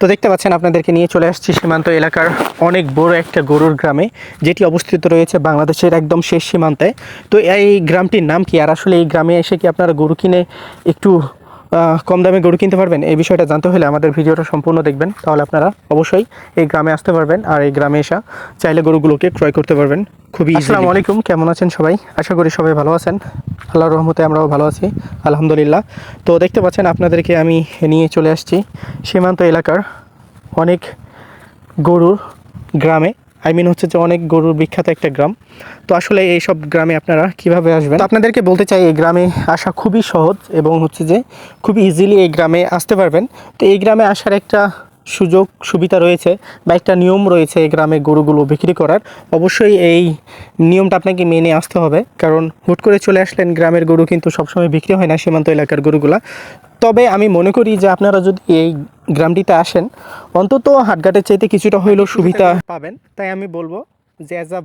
তো দেখতে পাচ্ছেন, আপনাদেরকে নিয়ে চলে আসছি সীমান্ত এলাকার অনেক বড় একটা গরুর গ্রামে, যেটি অবস্থিত রয়েছে বাংলাদেশের একদম শেষ সীমান্তে। তো এই গ্রামটির নাম কি? আর আসলে এই গ্রামে এসে কি আপনারা গরু কিনে একটু কম দামে গরু কিনতে পারবেন এই বিষয়টা জানতে হলে আমাদের ভিডিওটা সম্পূর্ণ দেখবেন। তাহলে আপনারা অবশ্যই এই গ্রামে আসতে পারবেন আর এই গ্রামে এসে চাইলে গরুগুলোকে ক্রয় করতে পারবেন। খুবই আসসালামু আলাইকুম কেমন আছেন সবাই? আশা করি সবাই ভালো আছেন। আল্লাহর রহমতে আমরাও ভালো আছি আলহামদুলিল্লাহ। তো দেখতে পাচ্ছেন আপনাদেরকে আমি নিয়ে চলে আসছি সীমান্ত এলাকার অনেক গরুর গ্রামে। আই মিন হচ্ছে যে অনেক গরুর বিখ্যাত একটা গ্রাম। তো আসলে এই সব গ্রামে আপনারা কীভাবে আসবেন? আপনাদেরকে বলতে চাই, এই গ্রামে আসা খুবই সহজ এবং হচ্ছে যে খুবই ইজিলি এই গ্রামে আসতে পারবেন। তো এই গ্রামে আসার একটা সুযোগ, সুবিধা রয়েছে বা একটা নিয়ম রয়েছে এই গ্রামে গরুগুলো বিক্রি করার। অবশ্যই এই নিয়মটা আপনাকে মেনে আসতে হবে। কারণ হুট করে চলে আসলেন, গ্রামের গরু কিন্তু সবসময় বিক্রি হয় না সীমান্ত এলাকার গরুগুলা। তবে আমি মনে করি যে আপনারা যদি এই গ্রামটিতে আসেন অন্তত হাটঘাটের চাইতে কিছুটা হইলেও সুবিধা পাবেন। তাই আমি বলব যে অ্যাজ আ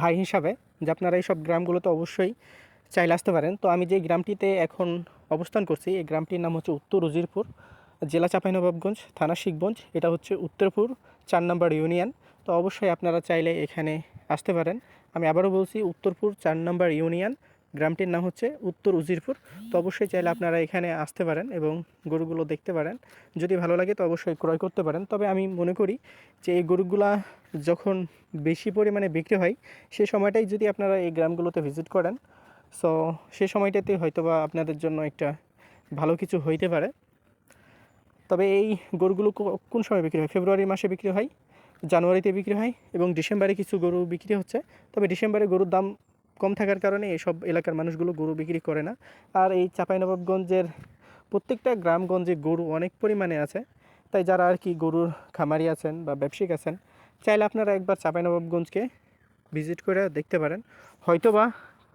ভাই হিসাবে যে আপনারা এইসব গ্রামগুলোতে অবশ্যই চাইলে আসতে পারেন। তো আমি যে গ্রামটিতে এখন অবস্থান করছি এই গ্রামটির নাম হচ্ছে উত্তর উজিরপুর জেলা চাঁপাইনবাবগঞ্জ থানা শিখগঞ্জ এটা হচ্ছে উত্তরপুর চার নম্বর ইউনিয়ন। তো অবশ্যই আপনারা চাইলে এখানে আসতে পারেন। আমি আবারও বলছি উত্তরপুর চার নম্বর ইউনিয়ন। গ্রামটির নাম হচ্ছে উত্তর উজিরপুর। তো অবশ্যই চাইলে আপনারা এখানে আসতে পারেন এবং গরুগুলো দেখতে পারেন। যদি ভালো লাগে তো অবশ্যই ক্রয় করতে পারেন। তবে আমি মনে করি যে এই গরুগুলা যখন বেশি পরিমাণে বিক্রি হয়, সে সময়টাই যদি আপনারা এই গ্রামগুলোতে ভিজিট করেন, সো সে সময়টাতে হয়তোবা আপনাদের জন্য একটা ভালো কিছু হইতে পারে। তবে এই গরুগুলো কোন সময় বিক্রি হয়? ফেব্রুয়ারি মাসে বিক্রি হয়, জানুয়ারিতে বিক্রি হয় এবং ডিসেম্বরে কিছু গরু বিক্রি হচ্ছে। তবে ডিসেম্বরে গরুর দাম কম থাকার কারণে এইসব এলাকার মানুষগুলো গরু বিক্রি করে না। আর এই চাঁপাইনবাবগঞ্জের প্রত্যেকটা গ্রামগঞ্জে গরু অনেক পরিমাণে আছে। তাই যারা আর কি গরুর খামারি আছেন বা ব্যবসায়িক আছেন, চাইলে আপনারা একবার চাঁপাইনবাবগঞ্জকে ভিজিট করে দেখতে পারেন। হয়তোবা,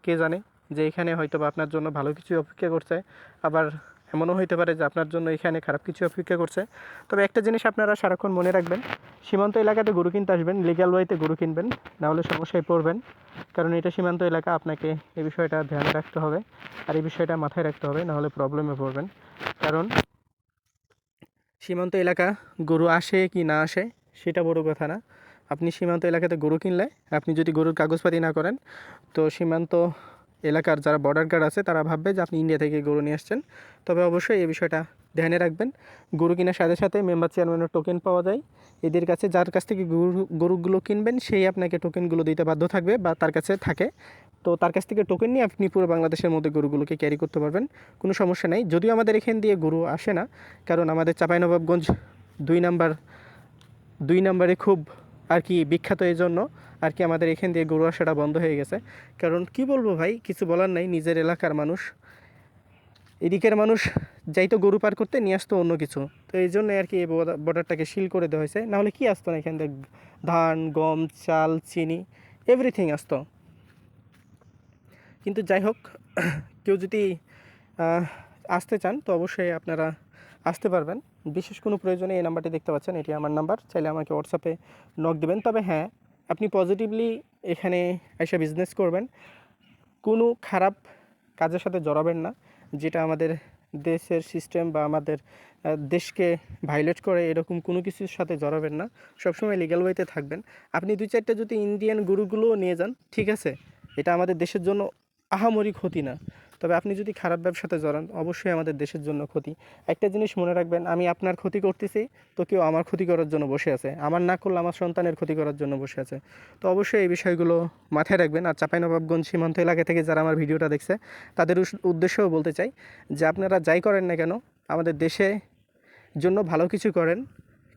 কে জানে যে এখানে হয়তোবা আপনার জন্য ভালো কিছু অপেক্ষা করছে। আবার এমনও হইতে পারে যে আপনার জন্য এখানে খারাপ কিছু অপেক্ষা করছে। তবে একটা জিনিস আপনারা সারাক্ষণ মনে রাখবেন, সীমান্ত এলাকাতে গরু কিনতে আসবেন লিগ্যাল ওয়েতে গরু কিনবেন নাহলে সমস্যায় পড়বেন। কারণ এটা সীমান্ত এলাকা, আপনাকে এই বিষয়টা ধ্যানে রাখতে হবে। আর এই বিষয়টা মাথায় রাখতে হবে নাহলে প্রবলেমে পড়বেন। কারণ সীমান্ত এলাকা গরু আসে কি না আসে, সেটা বড় কথা না। আপনি সীমান্ত এলাকাতে গরু কিনলে, আপনি যদি গরুর কাগজপাতি না করেন, তো সীমান্ত এলাকার যারা বর্ডার গার্ড আছে, তারা ভাববে যে আপনি ইন্ডিয়া থেকে গরু নিয়ে আসছেন। তবে অবশ্যই এই বিষয়টা ধ্যানে রাখবেন। গরু কেনার সাথে সাথে মেম্বার চেয়ারম্যানের টোকেন পাওয়া যায়। এদের কাছে যার কাছ থেকে গরু, গরুগুলো কিনবেন, সেই আপনাকে টোকেনগুলো দিতে বাধ্য থাকবে বা তার কাছে থাকে। তো তার কাছ থেকে টোকেন নিয়ে আপনি পুরো বাংলাদেশের মধ্যে গরুগুলোকে ক্যারি করতে পারবেন। কোনো সমস্যা নেই। যদিও আমাদের এখান দিয়ে গরু আসে না, কারণ আমাদের চাঁপাইনবাবগঞ্জ দুই নাম্বার, দুই নম্বরে খুব আর কি বিখ্যাত এই জন্য আর কি আমাদের এখান দিয়ে গরু আসাটা বন্ধ হয়ে গেছে। কারণ কি বলব ভাই, কিছু বলার নাই, নিজের এলাকার মানুষ। এদিকের মানুষ যাইতো গরু পার করতে, নিয়ে আসতো অন্য কিছু। তো এই জন্য আর কি এই বর্ডারটাকে সিল করে দেওয়া হয়েছে। নাহলে কি আসতো না এখান থেকে ধান, গম, চাল, চিনি এভরিথিং আসতো। কিন্তু যাই হোক, কেউ যদি আসতে চান, তো অবশ্যই আপনারা আসতে পারবেন। বিশেষ কোনো প্রয়োজনে এই নাম্বারটি দেখতে পাচ্ছেন, এটি আমার নাম্বার, চাইলে আমাকে হোয়াটসঅ্যাপে নক দেবেন। তবে হ্যাঁ আপনি পজিটিভলি এখানে এসে বিজনেস করবেন। কোনো খারাপ কাজের সাথে জড়াবেন না, যেটা আমাদের দেশের সিস্টেম বা আমাদের দেশকে ভাইলেট করে, এরকম কোনো কিছুর সাথে জড়াবেন না। সবসময় লিগ্যাল ওয়েতে থাকবেন। আপনি দুই চারটা যদি ইন্ডিয়ান গরুগুলোও নিয়ে যান, ঠিক আছে, এটা আমাদের দেশের জন্য আহামরি ক্ষতি না। তবে আপনি যদি খারাপ ব্যবসাতে জড়ান, অবশ্যই আমাদের দেশের জন্য ক্ষতি। একটা জিনিস মনে রাখবেন, আমি আপনার ক্ষতি করতেছি, তো কেউ আমার ক্ষতি করার জন্য বসে আছে। আমার না করলে আমার সন্তানের ক্ষতি করার জন্য বসে আছে। তো অবশ্যই এই বিষয়গুলো মাথায় রাখবেন। আর চাঁপাইনবাবগঞ্জ সীমান্ত এলাকা থেকে যারা আমার ভিডিওটা দেখছে, তাদের উদ্দেশ্যেও বলতে চাই যে আপনারা যাই করেন না কেন, আমাদের দেশে জন্য ভালো কিছু করেন।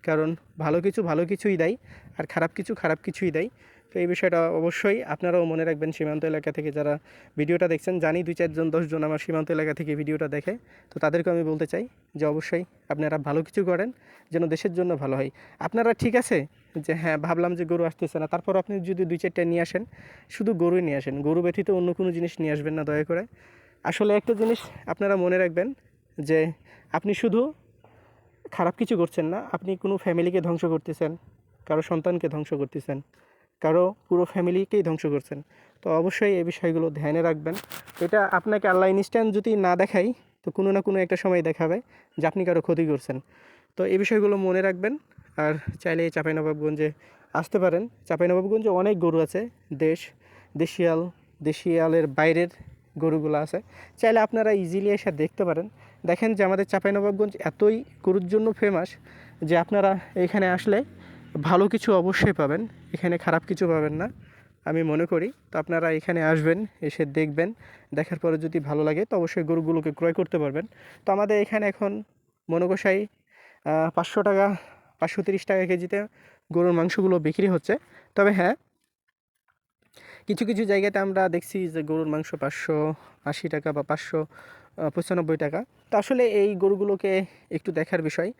কারণ ভালো কিছু ভালো কিছুই দেয়, আর খারাপ কিছু খারাপ কিছুই দেয়। তো এই বিষয়টা অবশ্যই আপনারাও মনে রাখবেন সীমান্ত এলাকা থেকে যারা ভিডিওটা দেখছেন। জানি দুই চারজন, দশজন আমার সীমান্ত এলাকা থেকে ভিডিওটা দেখে। তো তাদেরকে আমি বলতে চাই যে অবশ্যই আপনারা ভালো কিছু করেন যেন দেশের জন্য ভালো হয়। আপনারা ঠিক আছে যে হ্যাঁ ভাবলাম যে গরু আসতেছে না। তারপর আপনি যদি দুই চারটা নিয়ে আসেন, শুধু গরুই নিয়ে আসেন। গরু ব্যতীত অন্য কোনো জিনিস নিয়ে আসবেন না, দয়া করে। আসলে একটা জিনিস আপনারা মনে রাখবেন যে আপনি শুধু খারাপ কিছু করছেন না, আপনি কোনো ফ্যামিলিকে ধ্বংস করতেছেন, কারও সন্তানকে ধ্বংস করতেছেন। কারও পুরো ফ্যামিলিকেই ধ্বংস করছেন। তো অবশ্যই এই বিষয়গুলো ধ্যানে রাখবেন। এটা আপনাকে আল্লাহ ইনস্ট্যান্ট যদি না দেখাই তো কোনো না কোনো একটা সময় দেখাবে যে আপনি কারও ক্ষতি করছেন। তো এই বিষয়গুলো মনে রাখবেন। আর চাইলে এই চাঁপাইনবাবগঞ্জে আসতে পারেন। চাঁপাইনবাবগঞ্জে অনেক গরু আছে। দেশ, দেশিয়াল, দেশিয়ালের বাইরের গরুগুলো আছে। চাইলে আপনারা ইজিলি এসে দেখতে পারেন। দেখেন যে আমাদের চাঁপাইনবাবগঞ্জ এতই গরুর জন্য ফেমাস যে আপনারা এখানে আসলে ভালো কিছু অবশ্যই পাবেন, এখানে খারাপ কিছু পাবেন না। আমি মনে করি, তো আপনারা এখানে আসবেন, এসে দেখবেন, দেখার পরে যদি ভালো লাগে, তো অবশ্যই গরুগুলোকে ক্রয় করতে পারবেন। তো আমাদের এখানে এখন মনোকষাই পাঁচশো টাকা, পাঁচশো তিরিশ টাকা কেজিতে গরুর মাংসগুলো বিক্রি হচ্ছে। তবে হ্যাঁ কিছু কিছু জায়গাতে আমরা দেখছি যে গরুর মাংস পাঁচশো আশি টাকা বা পাঁচশো পঁচানব্বই টাকা। তো আসলে এই গরুগুলোকে একটু দেখার বিষয়।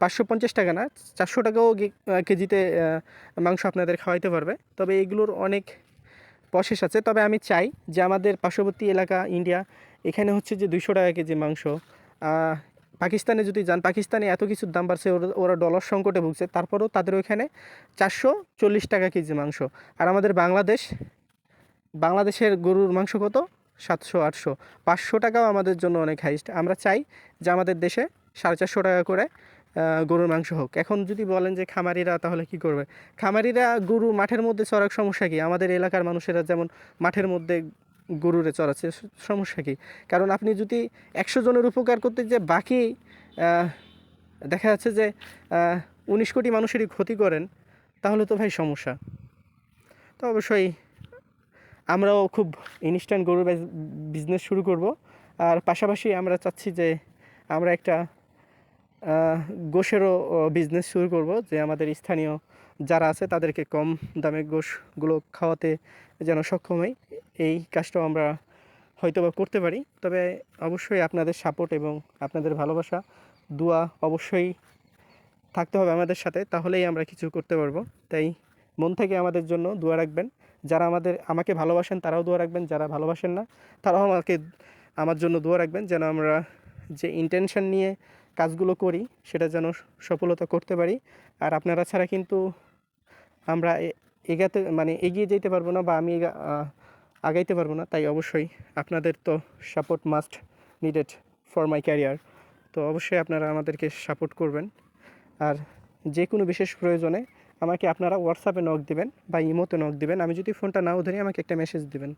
পাঁচশো পঞ্চাশ টাকা না, চারশো টাকাও কেজিতে মাংস আপনাদের খাওয়াইতে পারবে। তবে এগুলোর অনেক প্রসেস আছে। তবে আমি চাই যে আমাদের পার্শ্ববর্তী এলাকা, ইন্ডিয়া, এখানে হচ্ছে যে দুইশো টাকা কেজি মাংস। পাকিস্তানে যদি যান, পাকিস্তানে এত কিছুর দাম বাড়ছে, ওরা ডলার সংকটে ভুগছে। তারপরেও তাদের ওইখানে চারশো চল্লিশ টাকা কেজি মাংস। আর আমাদের বাংলাদেশ, বাংলাদেশের গরুর মাংস কত? সাতশো, আটশো, পাঁচশো টাকাও আমাদের জন্য অনেক হাইস্ট আমরা চাই যে আমাদের দেশে সাড়ে চারশো টাকা করে গরুর মাংস হোক। এখন যদি বলেন যে খামারিরা তাহলে কি করবে? খামারিরা গরু মাঠের মধ্যে চড়ার সমস্যা কি? আমাদের এলাকার মানুষেরা যেমন মাঠের মধ্যে গরুরে চড়াচ্ছে সমস্যা কি? কারণ আপনি যদি একশো জনের উপকার করতে যে বাকি দেখা যাচ্ছে যে উনিশ কোটি মানুষেরই ক্ষতি করেন, তাহলে তো ভাই সমস্যা। তো অবশ্যই আমরাও খুব ইনস্ট্যান্ট গরুর বিজনেস শুরু করব। আর পাশাপাশি আমরা চাচ্ছি যে আমরা একটা গোশেরও বিজনেস শুরু করব যে আমাদের স্থানীয় যারা আছে তাদেরকে কম দামে গোশগুলো খাওয়াতে যেন সক্ষম হয় এই কাজটাও আমরা হয়তো বা করতে পারি। তবে অবশ্যই আপনাদের সাপোর্ট এবং আপনাদের ভালোবাসা, দোয়া অবশ্যই থাকতে হবে আমাদের সাথে। তাহলেই আমরা কিছু করতে পারব। তাই মন থেকে আমাদের জন্য দোয়া রাখবেন। যারা আমাদের, আমাকে ভালোবাসেন তারাও দোয়া রাখবেন, যারা ভালোবাসেন না তারাও আমাকে, আমার জন্য দোয়া রাখবেন যেন আমরা যে ইন্টেনশন নিয়ে কাজগুলো করি সেটা যেন সফলতা করতে পারি। আর আপনারা ছাড়া কিন্তু আমরা এগাতে মানে এগিয়ে যেতে পারব না বা আমি আগাইতে পারব না। তাই অবশ্যই আপনাদের তো support must needed for my career তো অবশ্যই আপনারা আমাদেরকে সাপোর্ট করবেন। আর যে কোনো বিশেষ প্রয়োজনে আমাকে আপনারা হোয়াটসঅ্যাপে নক দেবেন বা ইমোতে নক দেবেন। আমি যদি ফোনটা নাও ধরি, আমাকে একটা মেসেজ দিবেন।